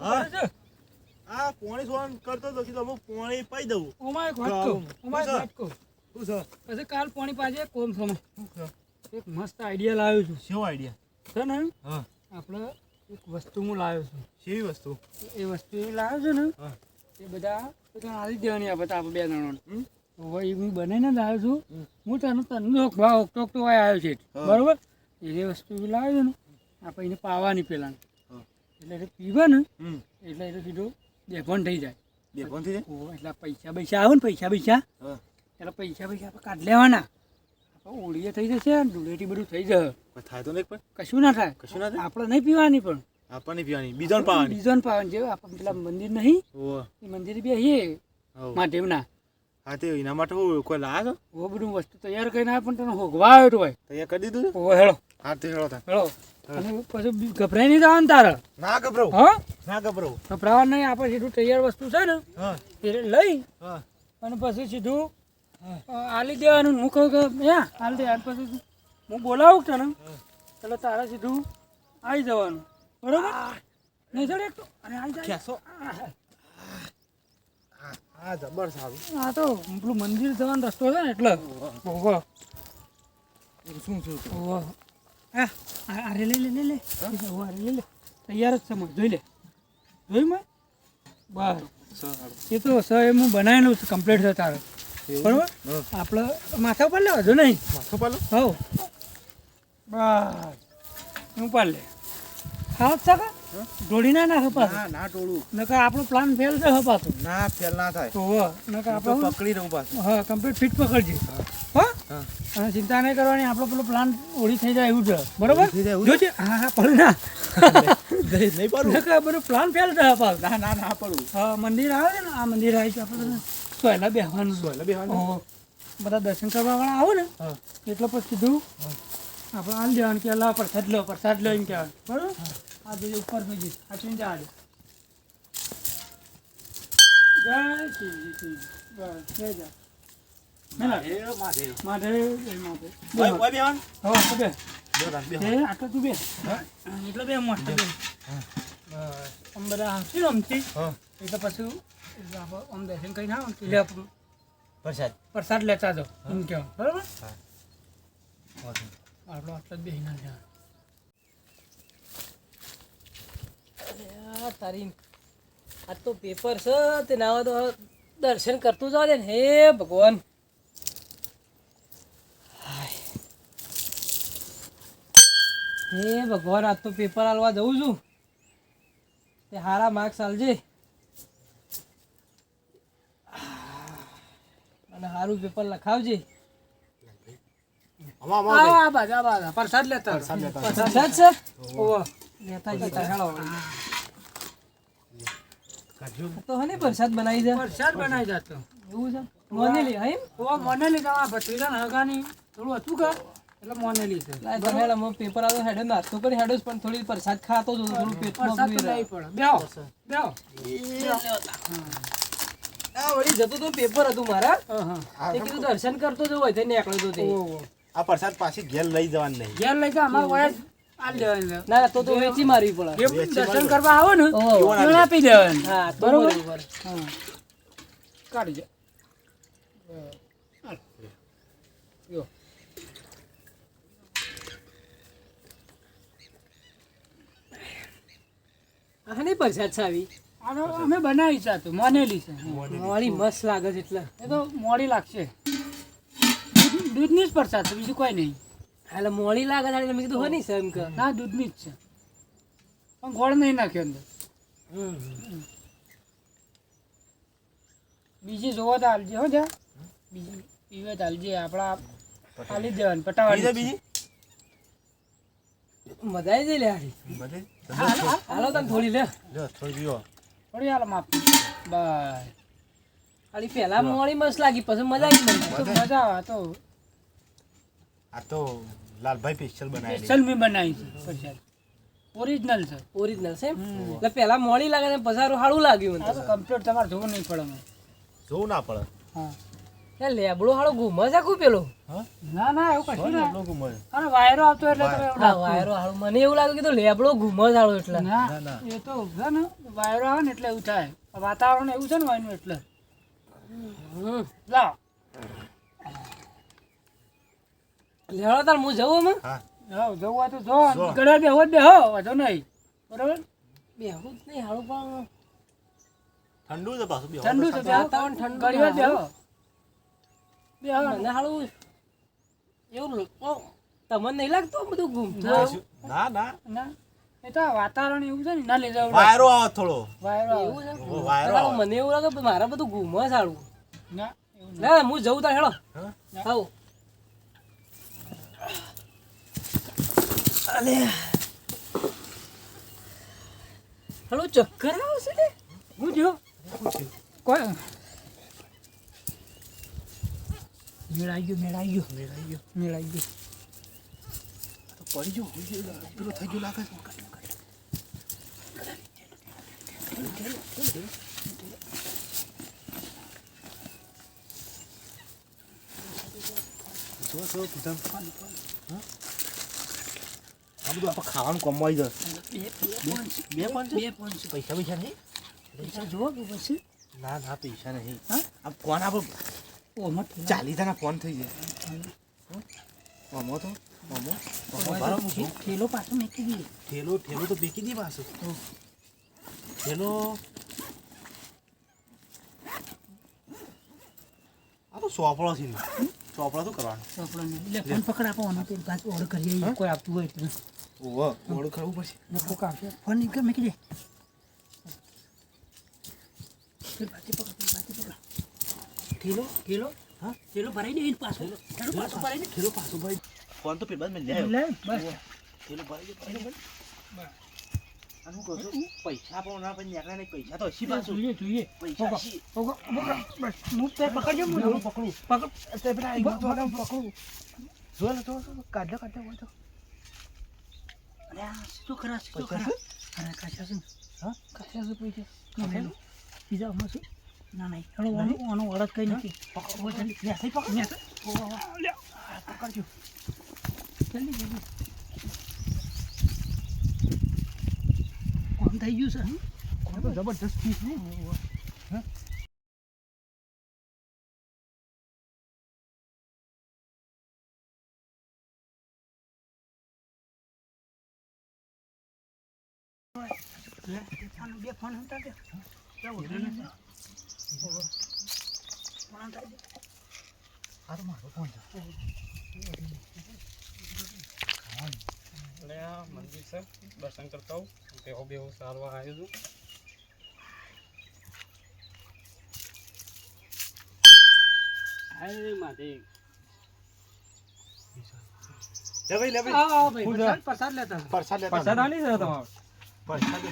હા? આ પોણી સોન કરતો તો કીધું અમુક પોણી પાઈ દઉં. ઓમાં એક વાત કહું, શું છે? વાત કહું. શું છે? પછી કાલ પાણી પાજે કોમ સમય. એક મસ્ત આઈડિયા લાવ્યો છું. આઈડિયા છે ને? હા. આપણે એક વસ્તુ હું લાવ્યો છું. વસ્તુ? એ વસ્તુ એ લાવ્યો છું ને એ બધા દેવાની આપણે આપણે બે હવે હું બનાવીને લાવ્યો છું. હું તને તને ટોક તો આવ્યો છે. બરોબર? એ વસ્તુ લાવ્યો ને આપણે એને પાવાની પેલા. એટલે એટલે પીવે ને એટલે એટલે સીધો બેભણ થઈ જાય. બે કોણ થઈ જાય? એટલે પૈસા પૈસા આવે ને પૈસા પૈસા હા. એટલે પૈસા પૈસા આપણે કાઢ લેવાના. ઓળીએ થઈ જશે ધૂળેટી બધું થઈ જશે. થાય તો નહીં પણ? કશું ના થાય. કશું ના થાય? આપણે નહીં પીવાની પણ. આપણને પીવાની બીજો પાવાની. બીજો પાવાની. જે આપણે પેલા મંદિર નહીં એ મંદિર બી અહીં મહાદેવના. હા તે એના માટે હું કોઈ લાયા છો? ઓ બધું વસ્તુ તૈયાર કરીને આવે પણ તને હોગવા આવ્યો હોય તૈયાર કરી દીધું? ઓ હેળો. હા તે હેળો થાય હેળો. પછી ગભરાઈ નહીં જવાનું તારે. ના ગભરાવું. હા? ના ગભરાવું. ગભરાવા નહીં આપણે સીધું તૈયાર વસ્તુ છે ને એ લઈ હા. અને પછી સીધું આલી દેવાનું. હું કહું કે હે આલી દે. પછી હું બોલાવું તને એટલે તારે સીધું આવી જવાનું. બરોબર? નહીં એક તો અને આવી જાય. હા જબર સારું. હા તો પેલું મંદિર જવાનો રસ્તો છે ને એટલે. શું શું? આ- અરે લે લે લે લે. અરે લે લે. તૈયાર જ છે મને જોઈ લે. જોઈ મેં બસ એ તો સ એમ હું બનાવેલું છે કમ્પ્લીટ છે તારે. બરોબર? આપણે માથા ઉપર લેવા જો નહીં? માથો પાલો હવ. બસ હું પાડ લે. હા? સકા દોડી ના નાખે પાછું. ના ના ટોળું નકર આપણો પ્લાન ફેલ છે હવે પાછું. ના ફેલ ના થાય. તો હો નકર હું આપણે પકડી રહું પાછું. હા કમ્પ્લીટ ફિટ પકડજે. હા હા અને ચિંતા નહીં કરવાની આપણો પેલો પ્લાન ઓળી થઈ જાય એવું છે. બરોબર? જોજે હા હા પડું ના. નહીં પડું. બધું પ્લાન ફેલ છે પાછું. ના ના ના પડું. હા મંદિર આવે છે ને આ મંદિર આવે છે આપણે સોયલા બેહવાનું. સોયલા બેહવાનું? બધા દર્શન કરવા વાળા આવો ને. એટલે પછી સીધું આપણે આમ દેવાનું કે લા પ્રસાદ લો પ્રસાદ લો એમ કહેવાનું. બરોબર? આ જોઈએ ઉપર બીજી આ ચૂંટી જા જય શ્રી જય જય પ્રસાદ. પ્રસાદ લેતા જાઓ એમ કહેવાનું બરોબર? હા. આપણો આટલો જ બેસી ના આ તારી આ તો પેપર છે તે નાવા તો દર્શન કરતું જાવ દે ને. હે ભગવાન. હે ભગવાન આજ તો પેપર આલવા જઉં છું. તે હારા માર્ક્સ આલજે અને સારું પેપર લખાવજે. પ્રસાદ લેતા પ્રસાદ છે? લેતા જતા તો હને પ્રસાદ બનાવી દે. પ્રસાદ બનાવી જાતો એવું છે? મોનેલી હા એમ ઓ મોનેલી તમારા ભત્રીજા ને હગાની. થોડું હતું કા એટલે મોનેલી છે. લાય તમે પેપર આવ્યો હેડો નાસ્તો કરી હેડો પણ થોડી પ્રસાદ ખાતો જો થોડું પેટમાં પ્રસાદ તો બી રહે. લેવી પડે બેહો બેહો. આ વળી જતું તો પેપર હતું મારા. હા હા. કીધું દર્શન કરતો જો હોય તે નીકળ્યો તો તે આ પ્રસાદ પાછી ઘેર લઈ જવાનું નહીં. ઘેર લઈ ગયા અમારા. ના ના, તો તો વેચી મારવી પડે દર્શન કરવા આવો ને આપી દેવાનું હા બરોબર? બરોબર. કાઢી જાય હા પરસાદ છાવી આનો અમે બનાવી છે તો મોનેલી છે. મોડી મસ્ત લાગે છે એટલે. એ તો મોડી લાગશે. દૂધની જ પરસાદ છે બીજું કોઈ નહીં. એટલે મોડી લાગે છે એટલે મેં કીધું હોય નહીં છે એમ કે. ના દૂધની જ છે. પણ ગોળ નહીં નાખ્યો અંદર. બીજી જોવો તો હાલજે હો જા. બીજી પીવે તો હાલજે આપણા હાલી દેવાની બીજે પટાવાની બીજી? મજા આવી જાય લે હારી. હાલો તમે થોડી લે જો થોડી પીવો થોડી હાલ માફ બસ ખાલી પહેલા મોડી મસ્ત લાગી પછી મજા આવી મને. મજા આવે તો. આ તો લાલભાઈ સ્પેશિયલ બનાવેલી. સ્પેશિયલ મેં બનાવી છે પ્રસાદ ઓરિજિનલ છે. ઓરિજિનલ છે એટલે પહેલા મોડી લાગે ને પછી સારું લાગ્યું મને. કમ્પ્લીટ તમારે જોવું નહીં પડે જોવું ના પડે. હા. એ લેબડો હાળો ગુમો છે કુ પેલો? ના ના એવું કશું ના. એટલો ગુમર. અને વાયરો આવતો એટલે તમે એવું આ વાયરો હાળો. મને એવું લાગ્યું કે તો લેબડો ગુમો જ હાળો એટલે. ના. એ તો છે ને વાયરો આવે ને એટલે એવું થાય. વાતાવરણ એવું છે ને વાયનું એટલે. લાવ. લેવડો તાર હું જવું અમે હા. જવું હોય તો જો. ગળા બેહો જ બેહો વાંધો નહીં. બરોબર? બેહું જ નહીં હાળું પણ. ઠંડુ છે પાછું ઠંડુ છે વાતાવરણ ઠંડુ ઘડી વાર છે. બેહો. બેહો મને હાળું એવું તમને નહીં લાગતું બધું ગુમતું ના. ના ના. એ તો વાતાવરણ એવું છે ને ના લીધે એવું વાયરો આવે થોડો. વાયરો. એવું છે? વાયરો. મને એવું લાગે મારે બધું ગુમો સારું ના એવું ના. હું જવું તાર હેડો હા? આવો. અલે હાલો ચક્કર આવશે ને હું જો. કોઈ મેળાઈ ગયો મેળાઈ ગયો. મેળાઈ ગયો મેળાઈ ગયો પડી ગયો હોઈ ગયો. પેલો થઈ ગયો લાગે ખાવાનું કમાઈ જાય. બે બે પાંચ બે પાંચ પૈસા પૈસા નહીં? પૈસા જોવો કે પછી? ના ના પૈસા નહીં. હા? આ ફોન આપણે ઓમાં. ચાલી તાના ફોન થઈ જાય મમો તો મમો બારો ઠેલો પાછો મેકી દઈએ ઠેલો ઠેલો તો મેકી દી પાછો ઠેલો આ તો સોપડો છે સોપડો શું કરવાનું તો આપણને એટલે ફોન પકડ આપો આનો તો ગાજ ઓર્ડર કરીએ કોઈ આપતું હોય એટલે ઓહો ઓર્ડર કરવું પડશે નકો કામ છે ફોન નીકળ. મૂકી દે પેલી બાટી પકડ, પેલી બાટી પકડ. ઠેલો ઠેલો હા? ઠેલો ભરાઈ દે એને પાછો. ઠેલો પાછો ભરાઈ દે. ઠેલો પાછું ભાઈ ફોન તો પેલા મેં લે લે બસ. ઠેલો ભરાઈ ગયો ભરાઈ ગયો. આ શું કહું પૈસા પણ ના પણ નીકળ્યા નહીં પૈસા તો હસી પાછું. જોઈએ જોઈએ. પૈસા. હસી પકડ. બસ હું તે પકડજો હું પકડું. પકડ. તે પેલા બસ, બસ, બસ, પકડું. જો ને જો, કાઢો કાઢો હોય તો અરે આ શું ખરા શું ખરા? અરે કાચા છે હા? કાચા છે પૈસા. બીજા આમાં શું? ના નહીં હેડો આનો આનો વળત કઈ નથી. પકડ ઓ જલ્દી. લે થઈ પકડ પકડજો. જલ્દી જલ્દી. ગયું છે? આ તો જબરજસ્ત બે ફોન હતા તે મંદિર છે દર્શન કરતા હોઉં તેઓ બેહો સારવા આવ્યો છું લે ભાઈ લે ભાઈ પ્રસાદ- લેતા પ્રસાદ લેતા પ્રસાદ છે તમારો. પરસાદ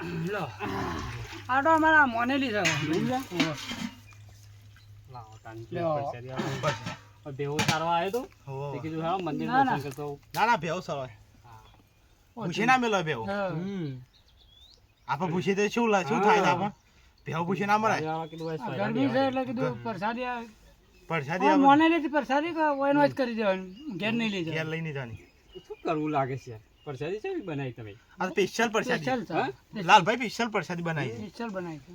લો. આ તો અમારા મોનેલી છે. લાવો તાન લ્યો. પૈસા રહ્યા બેહો સારવા આવ્યો તો? તે કીધું હા મંદિર ના, ના. દર્શન કરતા ના ના ભેવ સવાય પૂછે ના મેલો ભેવ આપણે પૂછીએ તો શું લા- શું થાય આપણે ભેવ પૂછે ના મરાય. આ કીધું ભાઈ આ સોયલા ગરમી છે એટલે કીધું પ્રસાદી આ- મોને થી પ્રસાદી કે જ કરી દેવાનું ઘેર નહીં લઈ ઘેર લઈ લઈને જાની શું કરવું લાગે છે? પરસાદી છે બનાવી તમે? આ સ્પેશિયલ પ્રસાદી. છે. લાલભાઈ સ્પેશિયલ પ્રસાદી બનાવી સ્પેશિયલ બનાવી છે.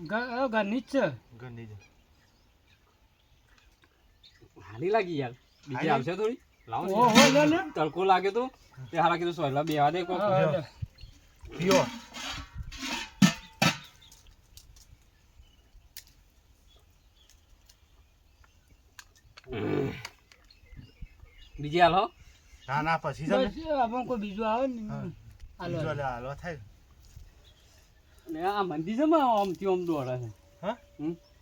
ઘરની જ છે. ગંદી છે હાલી લાગી યાર. બીજી આવશે થોડી લાવો ઓહો લે લે. તડકો લાગે તો. તે હારા કીધું સોયલા બેવા દે કોક. પીઓ. બીજી હાલ ના ના. પછી આપણે કોઈ બીજું આવે ને. હાલો. લે હાલો થાય. ને આ મંદિર છે માં આમથી આમ દોડે છે. હા?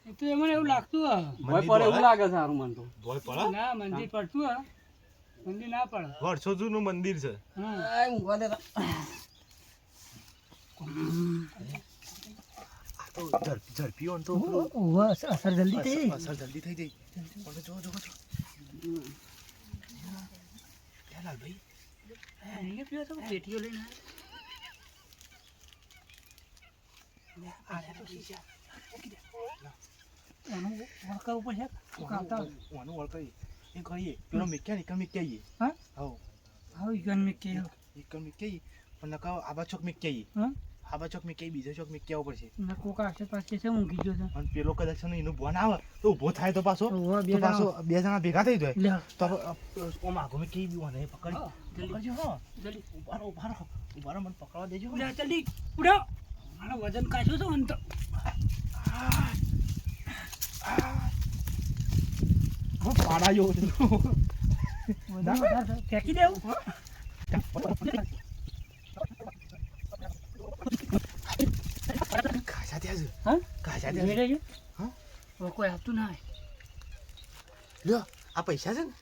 એ તો એમને એવું લાગતું ભય પડે એવું લાગે છે સારું મન તો. ભોય પડે? ના મંદિર પડતું હા મંદિર ના પડે. વર્ષો જૂનું મંદિર છે. હા. આ ઊંઘવા દે તો. ઝડપી હોય તો અસર જલ્દી થઈ. અસર જલ્દી થઈ જઈ જો જો જો. લાલભાઈ અહીંયા પીવો તો પેટીઓ લઈને એનું કોક આવતા હોય. ઓનું વળકાઈ એ કરીએ. પેલો મિક્યા ને મિક કહીએ હા? હો. હા ઈ ગન મેં કહ્યું. કહીએ પણ નકા આબા ચોક મિક હા? આબા ચોક મેં કઈ બીજો ચોક મેં કેવું પડશે? ના કોક પાછી છે ઊંઘી ગયો છે. અને પેલો કદાચ છે એનું ભોન આવે તો ઊભો થાય તો પાછો. બે તો પાછો બે જણા ભેગા થઈ જાય. તો ઓમ આગો મેં કઈ બીવાને પકડી. પકડજો. હો. જલ્દી. ઉભારો ઉભારો ઊભા રહો. ઊભા રહો મને પકડવા દેજો. લે જલ્દી. ઉડો મારો વજન કાશો છે અંત હો પાડાયો. ફેંકી દેવું ખાસા ત્યાં છે હા? ત્યાં છે લેજો હા? કોઈ આપતું ના હોય લ્યો આ પૈસા છે ને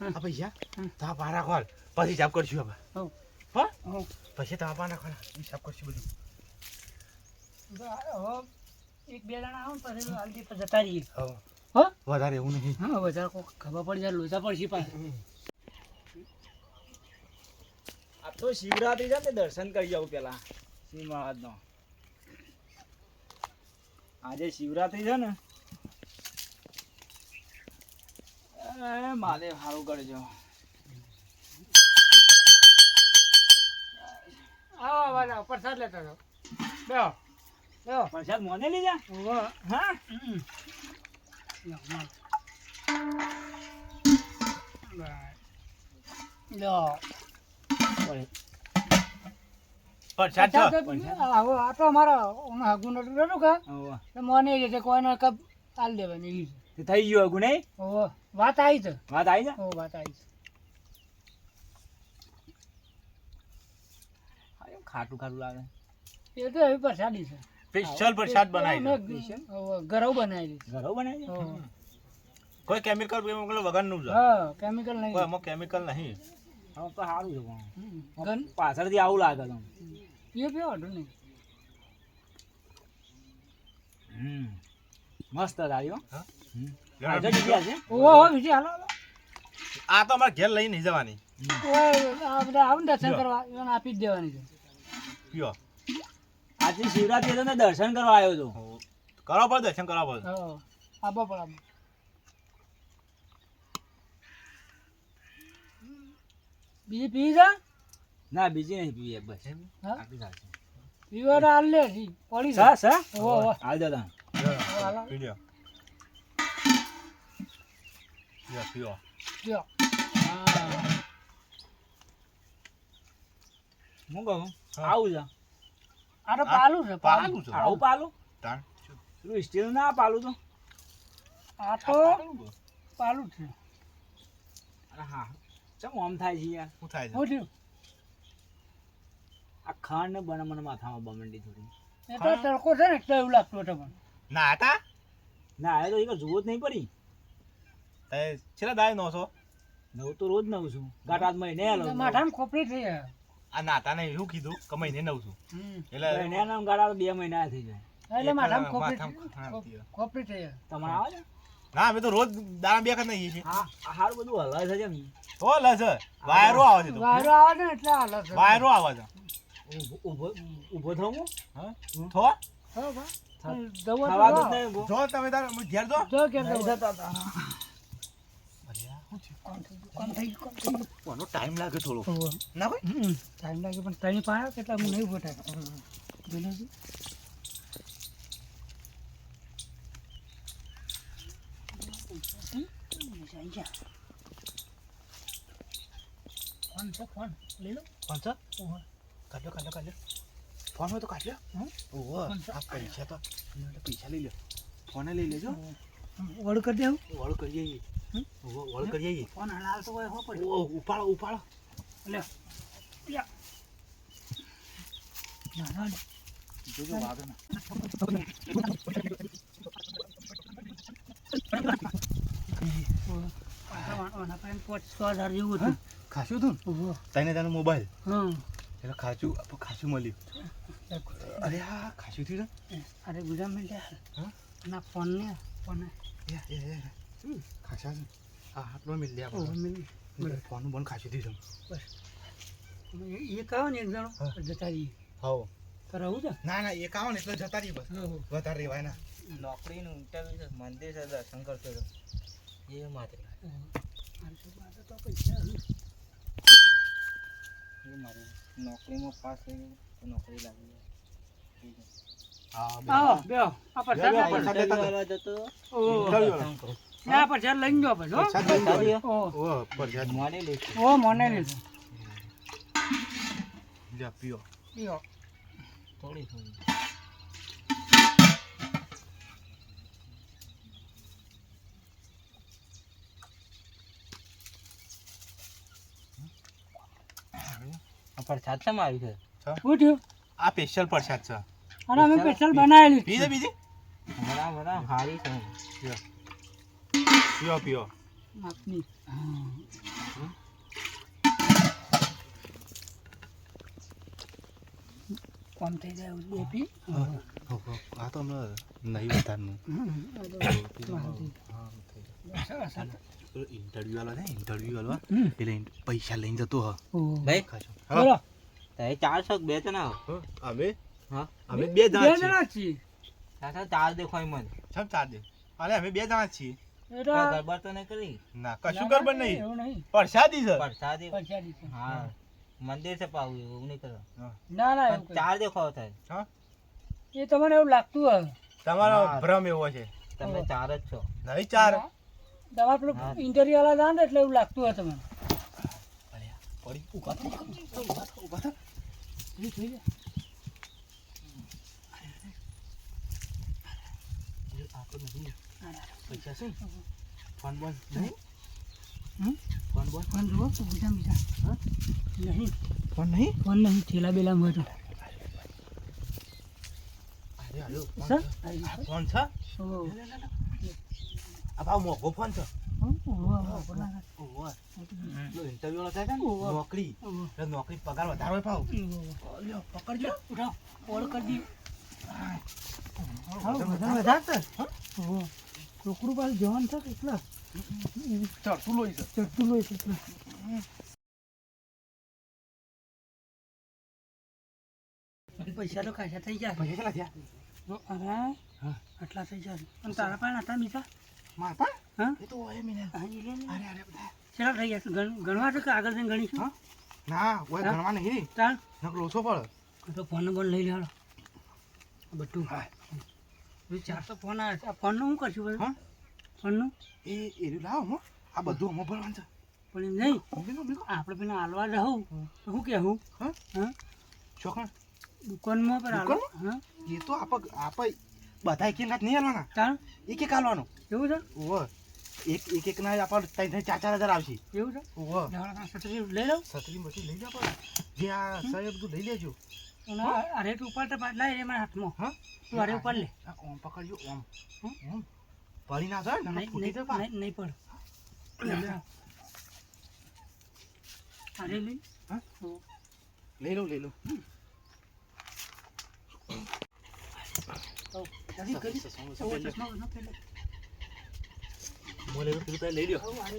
હા. આ પૈસા હા. તો ખોલ પા રાખવા પછી હિસાબ કરશું હવે. હા. પછી તો આ ખોલ હિસાબ કરશું બધું હવે એક બે જણા આવો પછી હાલથી જતા રહીએ હો વધારે એવું નહીં હા વધારે કોક ખબર પડી જાય લોચા પડશે પાછા આ તો શિવરાત્રી છે ને દર્શન કરી જાઉં પેલા શિવ મહારાજનો આજે શિવરાત્રી છે ને એ મારે સારું કરજો આવો આવા પ્રસાદ લેતો હતો બેહો બેહો પ્રસાદ મોને લીધા. હા. લો. પ્રસાદ આવો આ તો અમારા ઓના નતું કા મને છે કોઈને કપ આલ દેવાની તે થઈ ગયું હગું નહીં ઓહો વાત આવી છે. વાત આવી વાત છે. ખાટું ખાટું લાગે. એ તો એવી પ્રસાદી છે. સ્પેશિયલ પ્રસાદ બનાવી ઘરો બનાવેલી ઘરો બનાવી ઓહો. કોઈ કેમિકલ કેમિકલ વગરનું છે હા કેમિકલ નહીં. કેમિકલ નહીં. તો સારું છે પાછળથી આવું લાગે તમને એ પીવો વાંધો નહીં. હમ. મસ્ત દાડી હો. હા? બીજી. આજે ઓહો ઓહો હાલો હાલો. આ તો અમારે ઘેર લઈ નહીં જવાની. ઓય, આ બધા આવું દર્શન કરવા એને આપી જ દેવાની છે. પીઓ. આજે શિવરાત્રી હતો ને દર્શન કરવા આવ્યો હતો કરો પડે દર્શન કરવા પડે. હા આબો પર આબો. બીજી પી જા ના બીજી નહીં પીવી બસ. હા? આટલી હાલ લે જી પડી સા સા ઓહો ઓહો. હાલ દો. પીજો પીઓ પીઓ લ્યો. હું. કહું? આવું જા આ તો પાલું છે પાલું છે. આવું પાલું? તાણ. પેલું સ્ટીલ ના પાલું તો? આ તો પાલું છે. અરે હા. ચમ આમ થાય છે યાર. હું થાય છે? હું થયું આ ખાંડ ને બને મને માથામાં બમંડી થોડી. એ તો તડકો છે ને એટલે એવું લાગતું હતું મને. ના હતા? ના એ તો એ જુઓ જ નહીં પડી. તે છેલ્લા દાય નોસો નવ તો રોજ નવ છું. ગાંઠ મહિને આલો માથામાં ખોપડી થઈ આ નાતા ને એવું કીધું કે મહિને નવ છું. એટલે મહિને નામ ગાળા બે મહિના થઈ જાય. એટલે માથામાં ખોપરી. ખોપરી થઈ તમારે આવે છે? ના અમે તો રોજ દાણા બે વખત નહીં છીએ. હા આ હારું બધું હલાય છે જેમ. તો છે. વાયરો આવે છે તો. વાયરો આવે છે ને એટલે હલાય છે. વાયરો આવે છે. ઊભો- થવું હું? હા? થો? હા, બા. જો તમે તાર ઘેર જો. જો. હતા. કોણ કોણ કોણ ટાઈમ લાગે થોડો. ના ભાઈ? ટાઈમ લાગે પણ તણી પાસે કેટલા હું નહીં. આવી ગયા. ફોન છે? ફોન લઈ લો. કોણ છે? કાઢ્યો કાઢ્યો કાઢ્યો. ફોન હોય તો હમ? ઓહો આ પૈસા તો પૈસા લઈ લો ફોને લઈ લેજો. વળ કરી દેવું વળ કરીએ ઈ. વળ કરીએ ઈ. ફોન હલાવતો હોય હો પડે ઉપાડો ઉપાડો. લે ના ના જોજો વાગે ના જેવું હતું. તને તારો મોબાઈલ હમ. એટલે ખાસું આપણે ખાસું મળ્યું. અરે હા ખાસું થયું અરે ગુજામ મિલ હા? ના ફોન ને ફોન ખાસા છે હા આટલો મિલ આપણે મિલ ફોન બોન ખાસું થયું એક કહો ને એક જણો? જતા રહીએ. હોવ. તો રહું છે? ના ના એક આવો ને એટલે જતા રહીએ બસ. વધારે રહેવાય ના. નોકરીનું ઇન્ટરવ્યુ છે મંદિર છે દર્શન કરતો હતો એ માટે એ મારે. નોકરીમાં પાસ થઈ ગયો તો નોકરી લાગી જાય થોડી આ પ્રસાદ છે મારી છે શું થયું? આ સ્પેશિયલ પ્રસાદ છે. અને અમે સ્પેશિયલ બનાવેલી બીજે. બીજે બરાબર બરાબર. હારી છે. પીઓ. પીઓ આપની. કોમ થઈ જાય એવું બે પી. આ તો હમણાં નહીં બતાનું ઇન્ટરવ્યુ વાળો ને ઇન્ટરવ્યુ વાળો એટલે પૈસા લઈને જતો હ. ભાઈ. બોલો. તમે ચાર છક બે જણા હો? અમે? હા. અમે બે જણા છીએ. જણા છીએ. ચાર ચાર દેખાય મને સમ ચાર દે? અરે અમે બે જણા છીએ. ગરબર તો નહીં કરી. ના કશું ગરબડ નહીં. એવું નહીં. પ્રસાદી છે. પ્રસાદી છે. હા. મંદિર છે પાવું એવું નહીં કરો. ના ના એવું ચાર દેખાવ થાય. એ તમને એવું લાગતું હોય. તમારો ભ્રમ એવો છે. તમે ચાર જ છો. નહીં ચાર? તમારે પેલું હા. ઇન્ટરવ્યુ વાળા જાણ એટલે એવું લાગતું હોય તમને. પડી ઊભા થા, ઊભા થા, ઊભા થા. એ આ પૈસા છે ફોન બોન નહીં? હમ? ફોન બોન ફોન જુઓ તો બીજા બીજા હા? નહીં. ફોન નહીં? ફોન નહીં થેલા બેલા અરે ફોન છે. આ ભાવ મોઘો ફોન છે. બોલા. ઇન્ટરવ્યુ. નોકરી. નોકરી પગાર વધારો હોય ભાવ પકડજો. ઉઠાવ, વધારે પાછું જવાનું છે કે એટલા ચડતું લોહી છે ચડતું લોહી છે. પૈસા તો ખાસા થઈ ગયા. પૈસા કેટલા થયા? જો, અરે હા. આટલા થઈ ગયા. અને તારા પાસે હતા બીજા માતા? હા? એ તો હોય મિલે હા, ઈ લે ને. અરે અરે બધા. કેટલા થઈ ગયા ગણવા તો કે આગળ જઈને ગણીશું? હા? ના ઓય ગણવા નહીં ચાલ. નકલો ઓછો પડે. તો ફોન નંબર લઈ લેવાનો. બધું. હા. જો ચાર તો ફોન આવે છે. આ ફોનનું શું કરશું? બધું હા? ફોનનું એ એર્યું લાવો હો આ બધું અમે ભણવાનું છે. પણ એમ નહીં. આપણે પેલા હાલવા રહું તો શું કહેવું હા? હા? ચોકણ દુકાનમાં પણ હાલો હા. એ તો આપ આપ બધા એક એક નહીં હાલવાના. ચાલ એક એક હાલવાનો. એવું છે? ઓહો. એક એક એક ના આપણે ત્રણ ત્રણ ચાર ચાર હજાર આવશે. એવું છે? ઓહો. છત્રી લઈ લઉં? છત્રી બત્રી લઈ જાવ પણ. જે આ સાહેબ બધું લઈ લેજો. અરે તું ઉપર તો લાય એ મારા હાથમાં. હા? તું અરે ઉપર લે. ઓમ પકડજો ઓમ. ઓમ. પડી ના જાય ને નહીં ફૂટી નહીં નહીં- નહીં પડ. અરે લઈ હા? લઈ લો લઈ લો હો. જલ્દી કરી. હો, ચશ્મા બસમા પહેરી લે. મોલે પેલું પેલું લઈ લ્યો. હો, અરે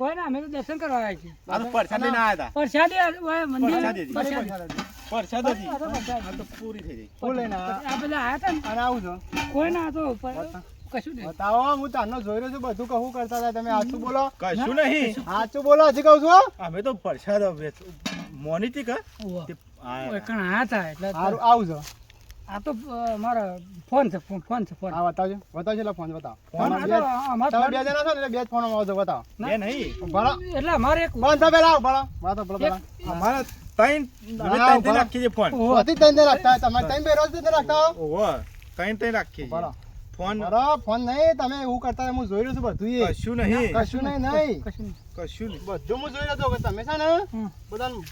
કોઈ ના અમે તો દર્શન કરવા આવ્યા છીએ. આ તો પરસાદ લઈને આયા પ્રસાદી ઓય મંદિર પ્રસાદી હતી. પ્રસાદી. હતા. પરસાદ. હતી આ તો પૂરી થઈ ગઈ. આ બધા આયા હતા ને? કોઈ ના તો પર- કશું નહીં. બતાવો હું તારનો જોઈ રહ્યો છું બધું કહું કરતા હતા. તમે સાચું બોલો. કશું નહીં. સાચું બોલો હજી કહું છું અમે તો પરસાદ મોની હતી કે? કણ આયા હતા એટલે સારું આવજો આ તો મારા ફોન છે ફોન ફોન છે ફોન. હા બતાવજો. બતાવજો એટલે ફોન બતાવો. ફોન આ તમે બે- તમે બે જણા છો ને એટલે બે જ ફોન આવજો બતાવો. બે નહીં. ભલો. એટલે મારે એક બંધ થા પેલા ભલો. બતાવો ભલો પેલા અમારા ત્રણ ત્રણ ત્રણ રાખી છે ફોન. બધી ત્રણ ત્રણ રાખતા તમે તમારે ત્રણ બે રોજ ત્રણ રાખતા હો. ઓહો. ત્રણ ત્રણ રાખી ભલો. છીએ ફોન બરાબર ફોન નહીં. તમે એવું કરતા હું જોઈ રહ્યો છું બધું એ. કશું નહીં. કશું નહીં નહીં. કશું નહીં. કશું બધું હું જોઈ રહ્યો છું. કે તમે છે ને. બધાનું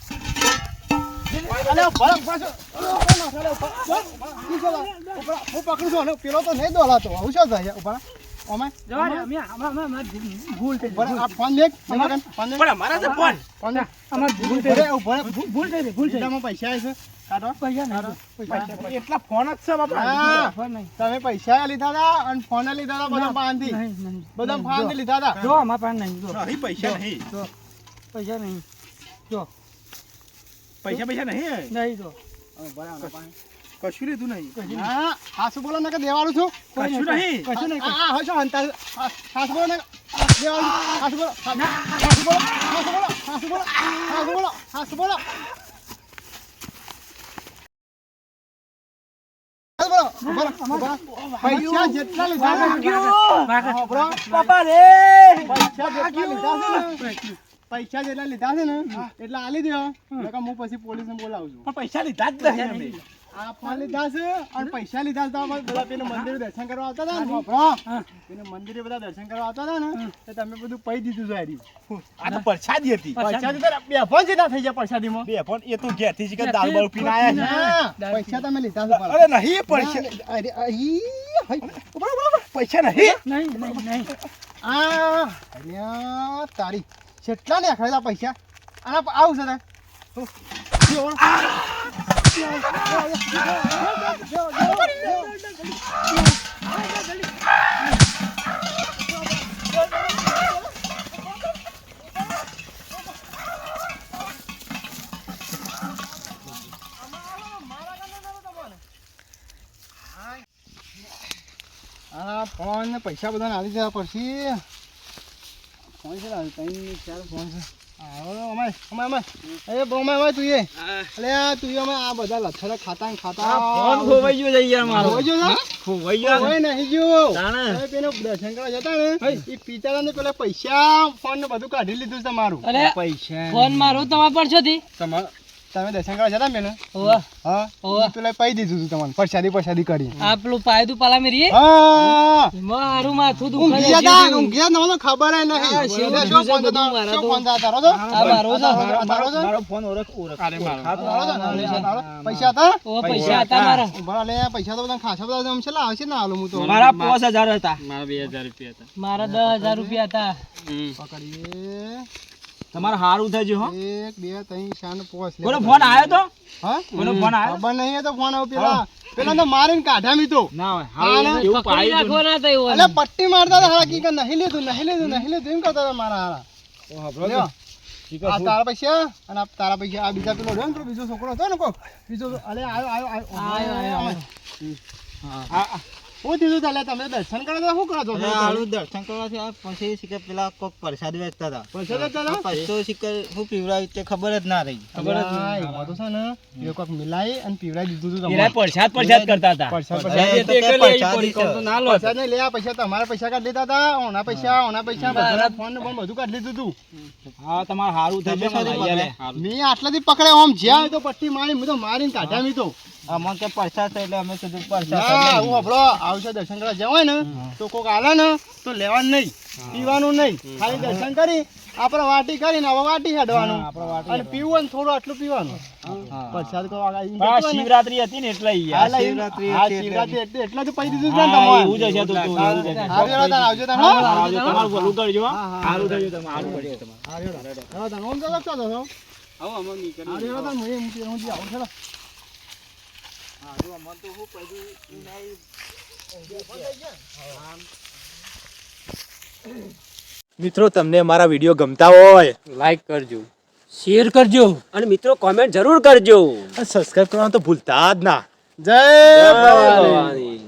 હું પકડું છું અને પેલો તો નહીં દોલાતો શું થાય? ઊભા અમે ભૂલ થઈ. આ ફોન ફોન અમારા ફોન? ફોન ભૂલ થઈ. ભૂલ- થઈ ભૂલ થઈ પૈસા છે. એટલા ફોન જ છે બાપા. હા. ફોન નહીં. તમે પૈસા લીધા હતા અને ફોન લીધા હતા બધા નહીં. બધા નહીં, લીધા હતા. જો નહીં. પૈસા નહીં. પૈસા નહીં. જો. પૈસા પૈસા નહીં નહીં તો. કશું લીધું નહીં. હા હાસુ બોલો ને કે દેવાળું છું. કશું નહીં. કશું નહીં આ આ હશો હંતા હા, બોલો ને દેવાળું સાસુ બોલો સાસુ બોલો સાસુ બોલો સાસુ બોલો સાસુ બોલો. પૈસા જેટલા લીધા હા, પૈસા જેટલા લીધા છે ને. પૈસા જેટલા લીધા છે ને એટલા આલી દો નકર હું પછી પોલીસને બોલાવું છું. પણ પૈસા લીધા જ નહીં આ ફોન લીધા છે અને પૈસા લીધા છે બધા પેલું મંદિરે દર્શન કરવા આવતા હતા ને બાપરા. હા. મંદિરે બધા દર્શન કરવા આવતા હતા ને તો તમે બધું પૈ દીધું છે હારી. આ તો પરસાદી હતી. પરસાદી. તો બે ફોન જેટલા થઈ જાય પરસાદીમાં. બે ફોન એ તો ઘેરથી કે દાળ બાળ પીને આયા છે. પૈસા તમે લીધા છે અરે નહીં પૈસા અરે. પૈસા નહીં. નહીં આ તારી. કેટલા ને ખરીદા પૈસા. પ- આવું છે. ફોન ને પૈસા બધા આવી જવા પછી. ફોન છે ને ત્રણ ચાર ફોન છે. અમાય અમાય અમાય એ બહુ અમાય અમાય અલે આ તું એ આ બધા લથડા ખાતા ખાતા. ફોન ખોવાઈ ગયો છે યાર મારો. ખોવાઈ ગયો ખોવાઈ ગયો. ખોવાઈ નહીં ગયો. તાણે. પેલો દર્શન કરવા જતા ને એ પિતારા ને પેલા પૈસા ફોન ને બધું કાઢી લીધું છે તમારું. અરે પૈસા ફોન મારો તમારા પર છો થી તમે દર્શન કરવા જતા ને પેલા? ઓવા હા? પેલા પૈ દીધું હતું તમારે પરસાદી પરસાદી કરી આ પેલું પાયદું પાલા મેરી મારું માથું દુખે છે જતા ઊંઘી જતા ખબર નહીં. હા, શું ફોન મારા શું ફોન હતો? તારો હતો? મારો છે. છે? મારો ફોન ઓરખ ઓરખ. અરે મારો? પૈસા હતા? ઓ પૈસા હતા મારા. ભલે પૈસા તો બધા ખાસા બધા આમ છેલ્લા આવશે ને હું તો. મારા પાંચ હજાર હતા. મારા 2000 રૂપિયા હતા. મારા દસ હજાર રૂપિયા હતા. પકડીએ. તમારે સારું થજો હો. એક બે ત્રણ શાન પોસ લે. કોનો ફોન આવ્યો તો? હા? કોનો ફોન આવ્યો? ખબર નહીં તો ફોન આવ્યો પેલા. પેલા તો મારીને કાઢ્યા મી તો ના હોય હા, એવું પાઈ નાખવાના હતા એવું અલે પટ્ટી મારતા હતા હારા કી કે નહીં લીધું નહીં લીધું નહીં લીધું. એમ કરતા હતા મારા હારા. લ્યો. આ તારા પૈસા અને આ તારા પૈસા આ બીજા પેલો રહ્યો ને બીજો છોકરો હતો ને બીજો અલે આવ્યો આવ્યો આવ્યો. આયો, આયો, આયો. હું દીધું તાલે તમે દર્શન કરો તો શું કરો છો? આળું દર્શન કરવાથી આ પછી શિખર પેલા કોક પ્રસાદ વેચતા હતા. પૈસા દેતા હતા? પછી શિખર હું પીવડાવ્યું તે ખબર જ ના રહી. ખબર જ નહીં. એમાં તો છે ને એ કોક મિલાઈ અને પીવડાવી દીધું હતું એના પ્રસાદ પ્રસાદ કરતા હતા. પૈસા એ તો તે પ્રસાદી છે. તો ના લો પૈસા નહીં લે પૈસા તમારા પૈસા કાઢી લીધા હતા. ઓના પૈસા ઓના પૈસા બધાના ફોન ને બધું કાઢી લીધું હતું હા તમારે સારું. મેં આટલાથી પકડે આમ જ્યાં તો પટ્ટી મારી મેં તો મારીને કાઢ્યા મેં તો. અમને કે પ્રસાદ એટલે અમે કીધું પ્રસાદ હું આવશે દર્શન કરવા જવાય ને તો કોક આલે ને તો લેવાનું નહીં પીવાનું નહીં ખાલી દર્શન કરી આપણે વાટી કરીને હવે વાટી હેડવાનું અને પીવું ને થોડું આટલું પીવાનું પ્રસાદ કો ને. શિવરાત્રી હતી ને એટલે હા. એટલે શિવરાત્રી હા, તો પૈ દીધું છે ને હા, તમારે. એવું જ હશે તો તો જ. આવજો તાન, આવજો તાન, હો? આવજો, તમારું ભલું કરજો હો. હા, હા, સારું થયું તમારું સારું કરજો તમારું. આવજો તાન, ઓમ તો લખતો હતો, હો? હા, આવજો તાન, હું એમ- હું જે આવું, ચલો. મિત્રો તમને મારા વીડિયો ગમતા હોય લાઈક કરજો શેર કરજો અને મિત્રો કોમેન્ટ જરૂર કરજો સબસ્ક્રાઇબ કરવાનું તો ભૂલતા જ ના જય ભવાની. ભવાની.